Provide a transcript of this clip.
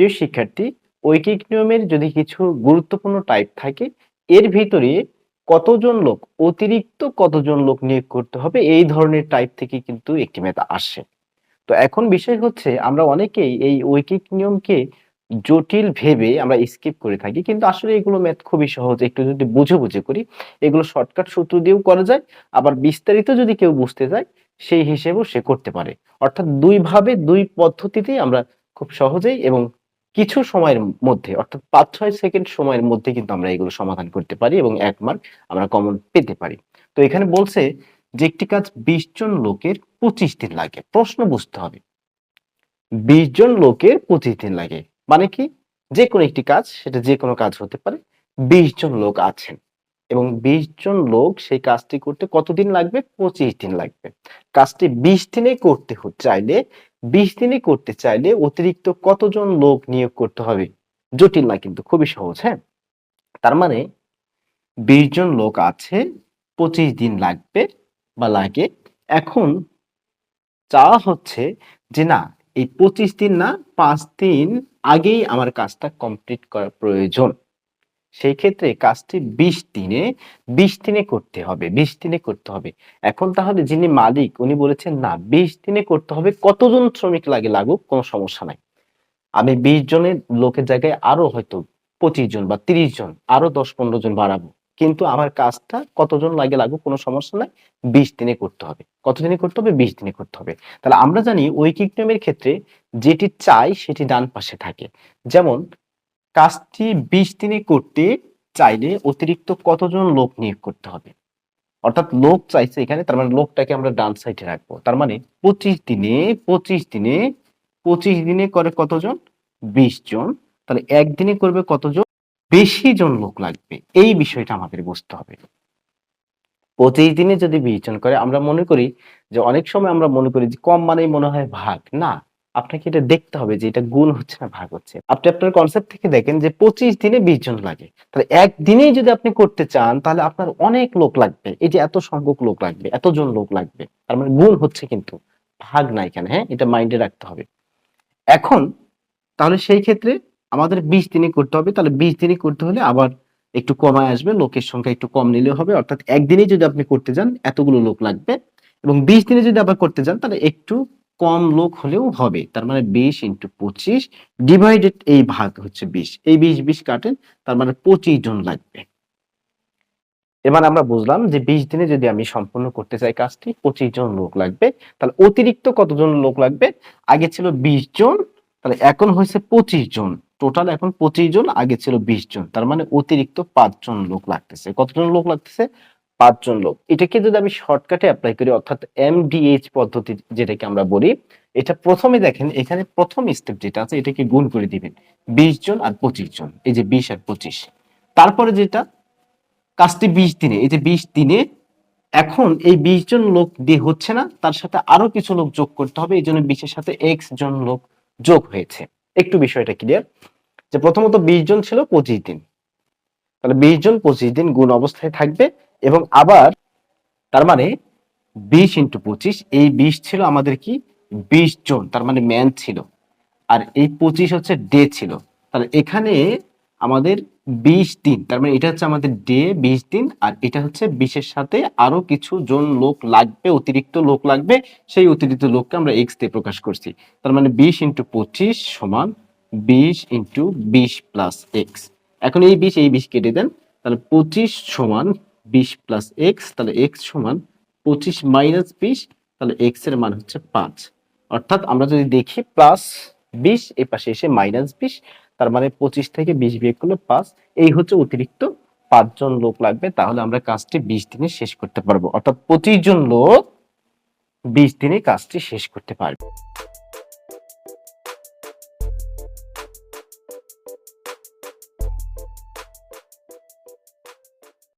প্রিয় শিক্ষার্থী ঐকিক নিয়মের যদি কিছু গুরুত্বপূর্ণ টাইপ থাকে, এর ভিতরে কতজন লোক, অতিরিক্ত কতজন লোক নিয়োগ করতে হবে, এই ধরনের টাইপ থেকে কিন্তু একটি ম্যাথ আসে। তো এখন বিষয় হচ্ছে, আমরা অনেকেই এই ঐকিক নিয়মকে জটিল ভেবে আমরা স্কিপ করে থাকি, কিন্তু আসলে এগুলো ম্যাথ খুবই সহজ, একটু যদি বুঝে বুঝে করি, এগুলো শর্টকাট সূত্র দিয়েও করা যায়, আবার বিস্তারিত যদি কেউ বুঝতে যায় সেই হিসেবেও সে করতে পারে। অর্থাৎ দুই ভাবে দুই পদ্ধতিতেই আমরা খুব সহজেই এবং কিছু সময়ের মধ্যে, অর্থাৎ পাঁচ, ছয় সেকেন্ড সময়ের মধ্যে কিন্তু আমরা এগুলো সমাধান করতে পারি এবং এক মার্ক আমরা কমন পেতে পারি। তো এখানে বলছে যে একটি কাজ বিশ জন লোকের পঁচিশ দিন লাগে। প্রশ্ন বুঝতে হবে। বিশ জন লোকের পঁচিশ দিন লাগে। মানে কি? যে কোনো একটি কাজ, সেটা যে কোনো কাজ হতে পারে। বিশ জন লোক আছেন। এবং বিশ জন লোক সেই কাজটি করতে কতদিন লাগবে? পঁচিশ দিন লাগবে। কাজটি বিশ দিনে করতে চাইলে বিশ দিনে করতে চাইলে অতিরিক্ত কতজন লোক নিয়োগ করতে হবে? জটিল না কিন্তু, খুবই সহজ হ্যাঁ? তার মানে বিশ জন লোক আছে, পঁচিশ দিন লাগবে বা লাগে। এখন চাওয়া হচ্ছে যে না, এই পঁচিশ দিন না, পাঁচ দিন আগেই আমার কাজটা কমপ্লিট করা প্রয়োজন। সেই ক্ষেত্রে কাজটি বিশ দিনে বিশ দিনে করতে হবে, বিশ দিনে করতে হবে। এখন তাহলে যিনি মালিক, উনি বলেছেন, না, বিশ দিনে করতে হবে। কতজন শ্রমিক লাগে লাগুক? কোনো সমস্যা নাই। আমি বিশ জনের লোকের জায়গায় আরও হয়তো পঁচিশ জন বা তিরিশ জন, আরও দশ পনেরো জন বাড়াবো। কিন্তু আমার কাজটা কতজন লাগে লাগুক? কোনো সমস্যা নাই। বিশ দিনে করতে হবে। কতদিনে করতে হবে? বিশ দিনে করতে হবে। তাহলে আমরা জানি, ঐকিক নিয়মের ক্ষেত্রে যেটি চাই সেটি ডান পাশে থাকে। যেমন কাজটি বিশ দিনে করতে চাইলে অতিরিক্ত কতজন লোক নিয়োগ করতে হবে? অর্থাৎ লোক চাইছে এখানে, তার মানে লোকটাকে আমরা ডান সাইডে রাখব। তার মানে পঁচিশ দিনে পঁচিশ দিনে পঁচিশ দিনে করে কতজন? বিশ জন। তাহলে একদিনে করবে কতজন? বেশি জন লোক লাগবে। এই বিষয়টা আমাদের বুঝতে হবে। পঁচিশ দিনে যদি বিশ জন করে, আমরা মনে করি যে অনেক সময় আমরা মনে করি যে কম মানেই মনে হয় ভাগ। না আপনাকে এটা দেখতে হবে যে এটা গুণ হচ্ছে না, ভাগ হচ্ছে। আপনি আপনার কনসেপ্ট থেকে দেখেন যে পঁচিশ দিনে বিশ জন লাগে। তাহলে একদিনেই যদি আপনি করতে চান, তাহলে আপনার অনেক লোক লাগবে। এই যে এত সংখ্যক লোক লাগবে, এতজন লোক লাগবে। তার মানে গুণ হচ্ছে কিন্তু, ভাগ নাই কেন হ্যাঁ? এটা মাইন্ডে রাখতে হবে। এখন, তাহলে সেই ক্ষেত্রে আমাদের বিশ দিনে করতে হবে। তাহলে বিশ দিনে করতে হলে আবার একটু কমায় আসবে, লোকের সংখ্যা একটু কম নিলে হবে। অর্থাৎ একদিনে যদি আপনি করতে যান, এতগুলো লোক লাগবে। এবং বিশ দিনে যদি আবার করতে যান, তাহলে একটু কম লোক হলেও হবে, তার মানে বিশ ইন্টু পঁচিশ ডিভাইডেড এই ভাগ হচ্ছে বিশ, এই বিশ বিশ কাটেন, তার মানে পঁচিশ জন লাগবে। এবার আমরা বুঝলাম যে বিশ দিনে যদি আমি সম্পূর্ণ করতে চাই কাজটি, পঁচিশ জন লোক লাগবে, তাহলে অতিরিক্ত কতজন লোক লাগবে? আগে ছিল বিশ জন, তাহলে এখন হয়েছে পঁচিশ জন টোটাল এখন পঁচিশ জন, আগে ছিল বিশ জন, তার মানে অতিরিক্ত পাঁচজন লোক লাগতেছে। কতজন লোক লাগতেছে? পাঁচজন লোক। এটাকে যদি আমি শর্টকাটে অ্যাপ্লাই করি, অর্থাৎ এমডিএইচ পদ্ধতি যেটাকে আমরা বলি, এটা প্রথমে দেখেন, এখানে প্রথম স্টেপ যেটা আছে, এটাকে গুণ করে দিবেন। বিশ জন আর পঁচিশ জন, এই যে বিশ আর পঁচিশ। তারপরে যেটা, কাজটি বিশ দিনে, এই যে বিশ দিনে এখন এই বিশ জন লোক দিয়ে হচ্ছে না, তার সাথে আরও কিছু লোক যোগ করতে হবে, এই জন্য বিশের সাথে এক্স জন লোক যোগ হয়েছে। একটু বিষয়টা ক্লিয়ার যে প্রথমত বিশ জন ছিল, পঁচিশ দিন। তাহলে বিশ জন পঁচিশ দিন গুণ অবস্থায় থাকবে এবং আবার তার মানে বিশ ইন্টু পঁচিশ, এই বিশ ছিল আমাদের কি? বিশ জন, তার মানে ম্যান ছিল। আর এই পঁচিশ হচ্ছে ডে ছিল। তাহলে এখানে আমাদের বিশ দিন, তার মানে এটা হচ্ছে আমাদের ডে বিশ দিন, আর এটা হচ্ছে বিশের সাথে আরও কিছু জন লোক লাগবে, অতিরিক্ত লোক লাগবে, সেই অতিরিক্ত লোককে আমরা এক্স দিয়ে প্রকাশ করছি। তার মানে বিশ ইন্টু পঁচিশ সমান বিশ ইন্টু বিশ প্লাস এক্স এখন এই বিশ এই বিশ কেটে দেন, তাহলে পঁচিশ সমান বিশ প্লাস এক্স তাহলে এক্স সমান পঁচিশ মাইনাস বিশ, তাহলে এক্সের মান হচ্ছে পাঁচ। অর্থাৎ আমরা যদি দেখি প্লাস বিশ এই পাশে এসে মাইনাস বিশ, তার মানে পঁচিশ থেকে বিশ বিয়োগ করলে পাঁচ, এই হচ্ছে অতিরিক্ত পাঁচজন লোক লাগবে, তাহলে আমরা কাজটি বিশ দিনে শেষ করতে পারব। অর্থাৎ পঁচিশ জন লোক বিশ দিনে কাজটি শেষ করতে পারবে।